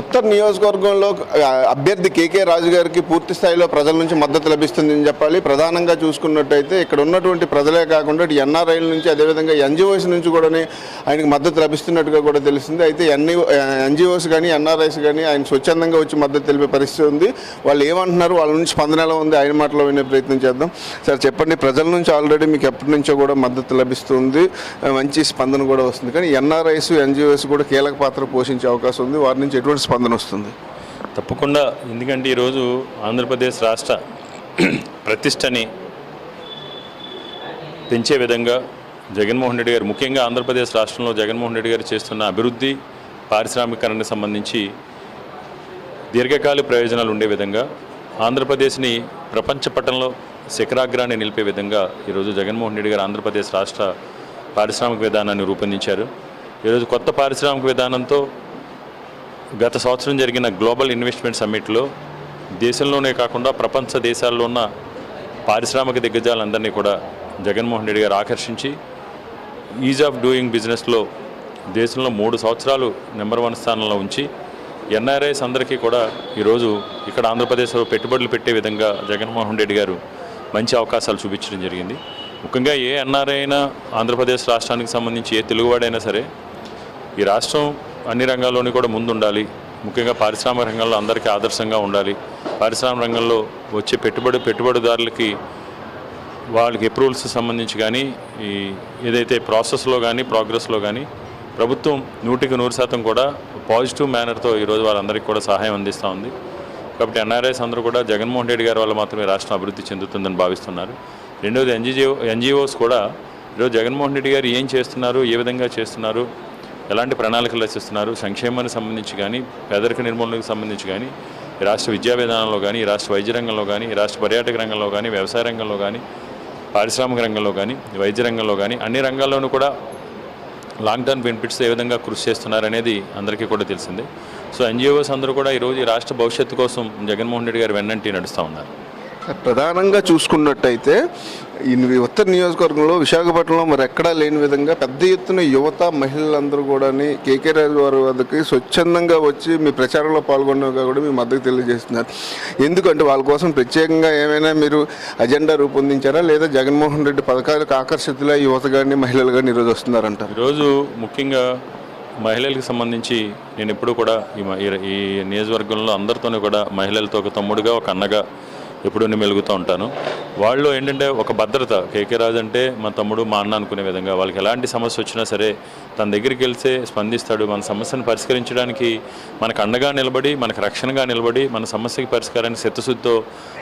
ఉత్తర నియోజకవర్గంలో అభ్యర్థి కేకే రాజు గారికి పూర్తి స్థాయిలో ప్రజల నుంచి మద్దతు లభిస్తుందని చెప్పాలి. ప్రధానంగా చూసుకున్నట్టయితే ఇక్కడ ఉన్నటువంటి ప్రజలే కాకుండా ఎన్ఆర్ఐల నుంచి అదేవిధంగా ఎన్జిఓస్ నుంచి కూడా ఆయనకు మద్దతు లభిస్తున్నట్టుగా కూడా తెలిసింది అయితే ఎన్ఈ ఎన్జిఓస్ కానీ ఎన్ఆర్ఐస్ కానీ ఆయన స్వచ్ఛందంగా వచ్చి మద్దతు తెలిపే పరిస్థితి ఉంది. వాళ్ళు ఏమంటున్నారు? వాళ్ళ నుంచి స్పందన ఎలా ఉంది? ఆయన మాటలో వినే ప్రయత్నం చేద్దాం. సార్ చెప్పండి. ప్రజల నుంచి ఆల్రెడీ మీకు ఎప్పటి నుంచో కూడా మద్దతు లభిస్తుంది. మంచి స్పందన కూడా వస్తుంది. కానీ ఎన్ఆర్ఐస్ ఎన్జిఓస్ కూడా కీలక పాత్ర పోషించే అవకాశం ఉంది. వారి నుంచి ఎటువంటి స్పందన వస్తుంది. తప్పకుండా ఎందుకంటే ఈరోజు ఆంధ్రప్రదేశ్ రాష్ట్ర ప్రతిష్టని పెంచే విధంగా జగన్మోహన్ రెడ్డి గారు ముఖ్యంగా ఆంధ్రప్రదేశ్ రాష్ట్రంలో జగన్మోహన్ రెడ్డి గారు చేస్తున్న అభివృద్ధి పారిశ్రామికరణకు సంబంధించి దీర్ఘకాల ప్రయోజనాలు ఉండే విధంగా ఆంధ్రప్రదేశ్ని ప్రపంచ పటంలో శిఖరాగ్రాన్ని నిలిపే విధంగా ఈరోజు జగన్మోహన్ రెడ్డి గారు ఆంధ్రప్రదేశ్ రాష్ట్ర పారిశ్రామిక విధానాన్ని రూపొందించారు. ఈరోజు కొత్త పారిశ్రామిక విధానంతో గత సంవత్సరం జరిగిన గ్లోబల్ ఇన్వెస్ట్మెంట్ సమ్మిట్లో దేశంలోనే కాకుండా ప్రపంచ దేశాల్లో ఉన్న పారిశ్రామిక దిగ్గజాలందరినీ కూడా జగన్మోహన్ రెడ్డి గారు ఆకర్షించి ఈజ్ ఆఫ్ డూయింగ్ బిజినెస్లో దేశంలో మూడు సంవత్సరాలు నెంబర్ వన్ స్థానంలో ఉంచి ఎన్ఆర్ఐస్ అందరికీ కూడా ఈరోజు ఇక్కడ ఆంధ్రప్రదేశ్లో పెట్టుబడులు పెట్టే విధంగా జగన్మోహన్ రెడ్డి గారు మంచి అవకాశాలు చూపించడం జరిగింది. ముఖ్యంగా ఏ ఎన్ఆర్ఐ అయినా ఆంధ్రప్రదేశ్ రాష్ట్రానికి సంబంధించి ఏ తెలుగువాడైనా సరే ఈ రాష్ట్రం అన్ని రంగాల్లోని కూడా ముందుండాలి. ముఖ్యంగా పారిశ్రామిక రంగంలో అందరికీ ఆదర్శంగా ఉండాలి. పారిశ్రామిక రంగంలో వచ్చే పెట్టుబడి పెట్టుబడిదారులకి వాళ్ళకి అప్రూవల్స్ సంబంధించి కానీ ఈ ఏదైతే ప్రాసెస్లో కానీ ప్రోగ్రెస్లో కానీ ప్రభుత్వం నూటికి నూరు శాతం కూడా పాజిటివ్ మేనర్తో ఈరోజు వాళ్ళందరికీ కూడా సహాయం అందిస్తూ ఉంది. కాబట్టి ఎన్ఆర్ఐస్ అందరూ కూడా జగన్మోహన్ రెడ్డి గారి వల్ల మాత్రమే రాష్ట్రం అభివృద్ధి చెందుతుందని భావిస్తున్నారు. రెండవది ఎన్జిఓ ఎన్జిఓస్ కూడా ఈరోజు జగన్మోహన్ రెడ్డి గారు ఏం చేస్తున్నారు ఏ విధంగా చేస్తున్నారు ఎలాంటి ప్రణాళికలు రచిస్తున్నారు? సంక్షేమానికి సంబంధించి కానీ పేదరిక నిర్మూలనకు సంబంధించి కానీ ఈ రాష్ట్ర విద్యా విధానంలో కానీ ఈ రాష్ట్ర వైద్య రంగంలో కానీ రాష్ట్ర పర్యాటక రంగంలో కానీ వ్యవసాయ రంగంలో కానీ పారిశ్రామిక రంగంలో కానీ వైద్య రంగంలో కానీ అన్ని రంగాల్లోనూ కూడా లాంగ్ టర్మ్ బెనిఫిట్స్ ఏ విధంగా కృషి చేస్తున్నారనేది అందరికీ కూడా తెలిసిందే. సో ఎన్జిఓస్ అందరూ కూడా ఈరోజు ఈ రాష్ట్ర భవిష్యత్తు కోసం జగన్మోహన్ రెడ్డి గారు వెన్నంటి నడుస్తూ ఉన్నారు. ప్రధానంగా చూసుకున్నట్టయితే ఈ ఉత్తర నియోజకవర్గంలో విశాఖపట్నంలో మరి ఎక్కడా లేని విధంగా పెద్ద ఎత్తున యువత మహిళలందరూ కూడా కేకే రాజు వారి వద్దకి స్వచ్ఛందంగా వచ్చి మీ ప్రచారంలో పాల్గొన్నగా కూడా మీ మద్దతు తెలియజేస్తున్నారు. ఎందుకంటే వాళ్ళ కోసం ప్రత్యేకంగా ఏమైనా మీరు అజెండా రూపొందించారా? లేదా జగన్మోహన్ రెడ్డి పథకాలకు ఆకర్షితుల యువత కానీ మహిళలు కానీ ఈరోజు వస్తున్నారంటారు? ఈరోజు ముఖ్యంగా మహిళలకు సంబంధించి నేను ఎప్పుడూ కూడా ఈ ఈ- ఈ నియోజకవర్గంలో అందరితోనూ కూడా మహిళలతో ఒక తమ్ముడుగా ఒక అన్నగా ఎప్పుడూ నేను మెలుగుతూ ఉంటాను. వాళ్ళు ఏంటంటే ఒక భద్రత. కేకే రాజు అంటే మా తమ్ముడు మా అన్న అనుకునే విధంగా వాళ్ళకి ఎలాంటి సమస్య వచ్చినా సరే తన దగ్గరికి వెళ్తే స్పందిస్తాడు. మన సమస్యను పరిష్కరించడానికి మనకు అండగా నిలబడి మనకు రక్షణగా నిలబడి మన సమస్యకి పరిష్కారానికి చిత్తశుద్ధితో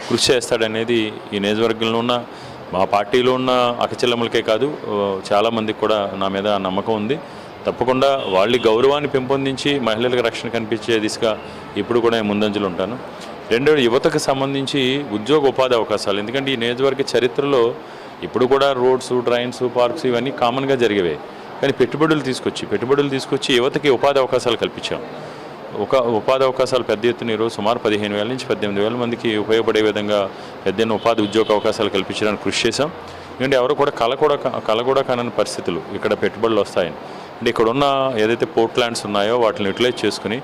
కృషి చేస్తాడనేది ఈ నియోజకవర్గంలో ఉన్న మా పార్టీలో ఉన్న అక్కచెల్లెమ్మలకే కాదు చాలామందికి కూడా నా మీద నమ్మకం ఉంది. తప్పకుండా వాళ్ళ గౌరవాన్ని పెంపొందించి మహిళలకు రక్షణ కనిపించే దిశగా ఇప్పుడు కూడా నేను ముందంజలు ఉంటాను. రెండోది యువతకు సంబంధించి ఉద్యోగ ఉపాధి అవకాశాలు. ఎందుకంటే ఈ నియోజకవర్గ చరిత్రలో ఇప్పుడు కూడా రోడ్స్ డ్రైన్స్ పార్క్స్ ఇవన్నీ కామన్గా జరిగేవే. కానీ పెట్టుబడులు తీసుకొచ్చి పెట్టుబడులు తీసుకొచ్చి యువతకి ఉపాధి అవకాశాలు కల్పించాం. ఒక ఉపాధి అవకాశాలు పెద్ద ఎత్తున ఈరోజు సుమారు పదిహేను వేల నుంచి పద్దెనిమిది వేల మందికి ఉపయోగపడే విధంగా పెద్ద ఉపాధి ఉద్యోగ అవకాశాలు కల్పించడానికి కృషి చేశాం. ఎందుకంటే ఎవరు కూడా కళ కూడా కళ కూడా కానని పరిస్థితులు. ఇక్కడ పెట్టుబడులు వస్తాయని. అంటే ఇక్కడ ఉన్న ఏదైతే పోర్ట్ ల్యాండ్స్ ఉన్నాయో వాటిని యూటిలైజ్ చేసుకుని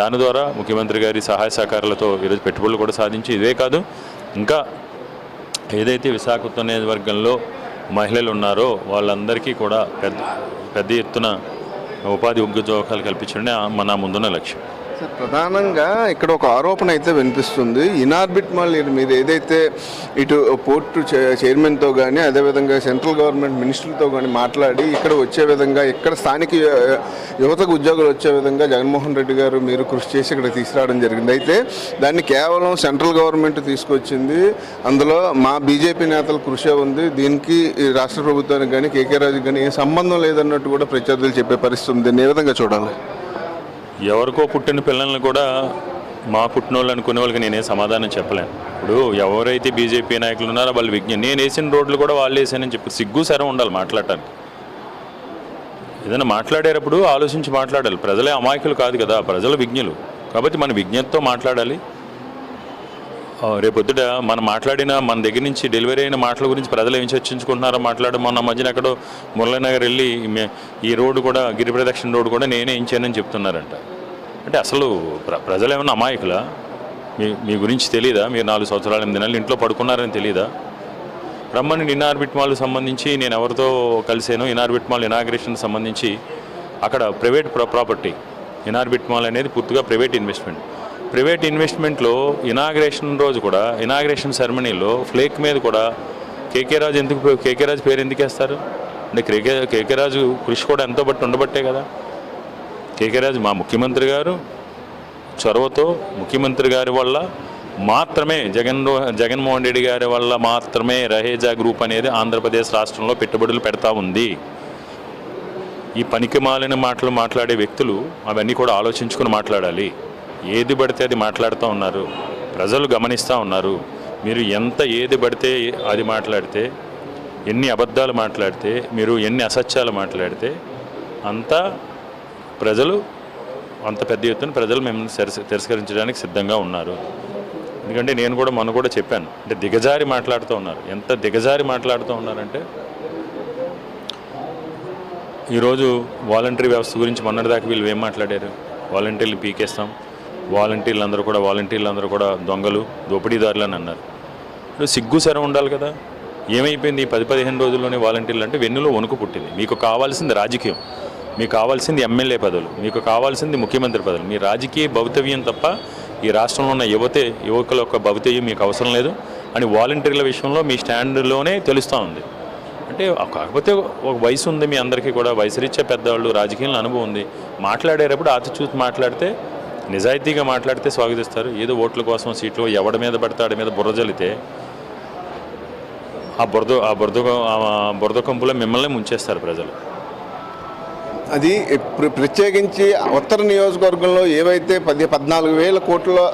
దాని ద్వారా ముఖ్యమంత్రి గారి సహాయ సహకారాలతో ఈరోజు పెట్టుబడులు కూడా సాధించి ఇదే కాదు ఇంకా ఏదైతే విశాఖ ఉత్తర నియోజకవర్గంలో మహిళలు ఉన్నారో వాళ్ళందరికీ కూడా పెద్ద పెద్ద ఎత్తున ఉపాధి ఉద్యోగాలు కల్పించడమే మన ముందున్న లక్ష్యం. సార్ ప్రధానంగా ఇక్కడ ఒక ఆరోపణ అయితే వినిపిస్తుంది. ఇనార్బిట్ మాల్ మీరు ఏదైతే ఇటు పోర్టు చైర్మన్తో కానీ అదేవిధంగా సెంట్రల్ గవర్నమెంట్ మినిస్టర్లతో కానీ మాట్లాడి ఇక్కడ వచ్చే విధంగా ఇక్కడ స్థానిక యువతకు ఉద్యోగాలు వచ్చే విధంగా జగన్మోహన్ రెడ్డి గారు మీరు కృషి చేసి ఇక్కడ తీసుకురావడం జరిగింది. అయితే దాన్ని కేవలం సెంట్రల్ గవర్నమెంట్ తీసుకొచ్చింది. అందులో మా బీజేపీ నేతల కృషి ఉంది. దీనికి రాష్ట్ర ప్రభుత్వానికి కానీ కేకే రాజుకి కానీ ఏ సంబంధం లేదన్నట్టు కూడా ప్రత్యర్థులు చెప్పే పరిస్థితి ఉంది. ఏ విధంగా చూడాలి? ఎవరికో పుట్టిన పిల్లల్ని కూడా మా పుట్టినోళ్ళు అనుకునే వాళ్ళకి నేనే సమాధానం చెప్పలేను. ఇప్పుడు ఎవరైతే బీజేపీ నాయకులు ఉన్నారో వాళ్ళు విజ్ఞానం నేను వేసిన రోడ్లు కూడా వాళ్ళు వేసానని చెప్పి సిగ్గు సరే ఉండాలి మాట్లాడటానికి. ఏదైనా మాట్లాడేటప్పుడు ఆలోచించి మాట్లాడాలి. ప్రజలే అమాయకులు కాదు కదా ప్రజలు విజ్ఞులు. కాబట్టి మన విజ్ఞతతో మాట్లాడాలి. రేపొద్దుట మనం మాట్లాడిన మన దగ్గర నుంచి డెలివరీ అయిన మాటల గురించి ప్రజలు ఏం చర్చించుకుంటున్నారో మాట్లాడడం మొన్న మధ్యన ఎక్కడో మురళీనగర్ వెళ్ళి ఈ రోడ్డు కూడా గిరి ప్రదక్షిణ రోడ్డు కూడా నేనే ఇచ్చానని చెప్తున్నారంట. అంటే అసలు ప్ర ప్రజలు ఏమన్నా అమాయకులా? మీ మీ గురించి తెలియదా మీరు నాలుగు సంవత్సరాలు ఎనిమిది నెలలు ఇంట్లో పడుకున్నారని తెలియదా రమ్మని ఇనార్బిట్ మాల్ సంబంధించి నేను ఎవరితో కలిసాను ఇనార్బిట్ మాల్ ఇనాగ్రేషన్ సంబంధించి అక్కడ ప్రైవేట్ ప్రా ప్రాపర్టీ ఇనార్బిట్ మాల్ అనేది పూర్తిగా ప్రైవేట్ ఇన్వెస్ట్మెంట్. ప్రైవేట్ ఇన్వెస్ట్మెంట్లో ఇనాగ్రేషన్ రోజు కూడా ఇనాగ్రేషన్ సెరమనీలో ఫ్లేక్ మీద కూడా కేకే రాజు ఎందుకు కేకే రాజు పేరు ఎందుకు వేస్తారు? అంటే కేకే కేకే రాజు కృషి కూడా ఎంతో బట్టి ఉండబట్టే కదా. కేకే రాజు మా ముఖ్యమంత్రి గారు చొరవతో ముఖ్యమంత్రి గారి వల్ల మాత్రమే జగన్ జగన్మోహన్ రెడ్డి గారి వల్ల మాత్రమే రహేజా గ్రూప్ అనేది ఆంధ్రప్రదేశ్ రాష్ట్రంలో పెట్టుబడులు పెడతా ఉంది. ఈ పనికి మాలిన మాటలు మాట్లాడే వ్యక్తులు అవన్నీ కూడా ఆలోచించుకుని మాట్లాడాలి. ఏది పడితే అది మాట్లాడుతూ ఉన్నారు. ప్రజలు గమనిస్తూ ఉన్నారు. మీరు ఎంత ఏది పడితే అది మాట్లాడితే ఎన్ని అబద్ధాలు మాట్లాడితే మీరు ఎన్ని అసత్యాలు మాట్లాడితే అంతా ప్రజలు అంత పెద్ద ఎత్తున ప్రజలు మిమ్మల్ని తిరస్కరించడానికి సిద్ధంగా ఉన్నారు. ఎందుకంటే నేను కూడా మొన్న కూడా చెప్పాను. అంటే దిగజారి మాట్లాడుతూ ఉన్నారు. ఎంత దిగజారి మాట్లాడుతూ ఉన్నారంటే ఈరోజు వాలంటరీ వ్యవస్థ గురించి మొన్నటిదాకా వీళ్ళు ఏం మాట్లాడారు? వాలంటీర్లు పీకేస్తాం. వాలంటీర్లు అందరూ కూడా వాలంటీర్లు అందరూ కూడా దొంగలు దోపిడీదారులు అని అన్నారు సిగ్గు సరం ఉండాలి కదా. ఏమైపోయింది ఈ పది పదిహేను రోజుల్లోనే వాలంటీర్లు అంటే వెన్నులో వణుకు పుట్టింది. మీకు కావాల్సింది రాజకీయం. మీకు కావాల్సింది ఎమ్మెల్యే పదవులు. మీకు కావాల్సింది ముఖ్యమంత్రి పదవులు. మీ రాజకీయ భవితవ్యం తప్ప ఈ రాష్ట్రంలో ఉన్న యువతే యువకుల యొక్క భవితవ్యం మీకు అవసరం లేదు అని వాలంటీర్ల విషయంలో మీ స్టాండ్లోనే తెలుస్తూ ఉంది. అంటే కాకపోతే ఒక వయసు ఉంది మీ అందరికీ కూడా. వయసు రీత్యా పెద్దవాళ్ళు రాజకీయంలో అనుభవం ఉంది. మాట్లాడేటప్పుడు ఆతి చూసి మాట్లాడితే నిజాయితీగా మాట్లాడితే స్వాగతిస్తారు. ఏదో ఓట్ల కోసం సీట్లు ఎవడి మీద పడితే ఆడి మీద బుర్ర జల్లితే ఆ బురద ఆ బురద బురద కంపులో మిమ్మల్ని ముంచేస్తారు ప్రజలు. అది ప్రత్యేకించి ఉత్తర నియోజకవర్గంలో ఏవైతే పది పద్నాలుగు వేల కోట్ల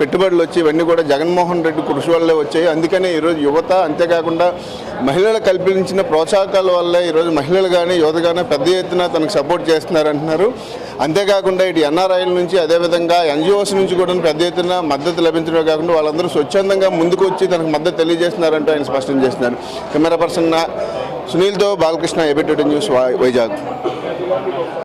పెట్టుబడులు వచ్చి ఇవన్నీ కూడా జగన్మోహన్ రెడ్డి కృషి వల్లే వచ్చాయి. అందుకనే ఈరోజు యువత అంతేకాకుండా మహిళలు కల్పించిన ప్రోత్సాహకాల వల్లే ఈరోజు మహిళలు కానీ యువత కానీ పెద్ద ఎత్తున తనకు సపోర్ట్ చేస్తున్నారంటున్నారు. అంతేకాకుండా ఇటు ఎన్ఆర్ఐల నుంచి అదేవిధంగా ఎన్జిఓస్ నుంచి కూడా పెద్ద ఎత్తున మద్దతు లభించడమే కాకుండా వాళ్ళందరూ స్వచ్ఛందంగా ముందుకు వచ్చి తనకు మద్దతు తెలియజేస్తున్నారంటూ ఆయన స్పష్టం చేస్తున్నారు. కెమెరా పర్సన్ సునీల్తో బాలకృష్ణ ఎబిటెడ్ న్యూస్ వై- వైజాగ్. Thank you.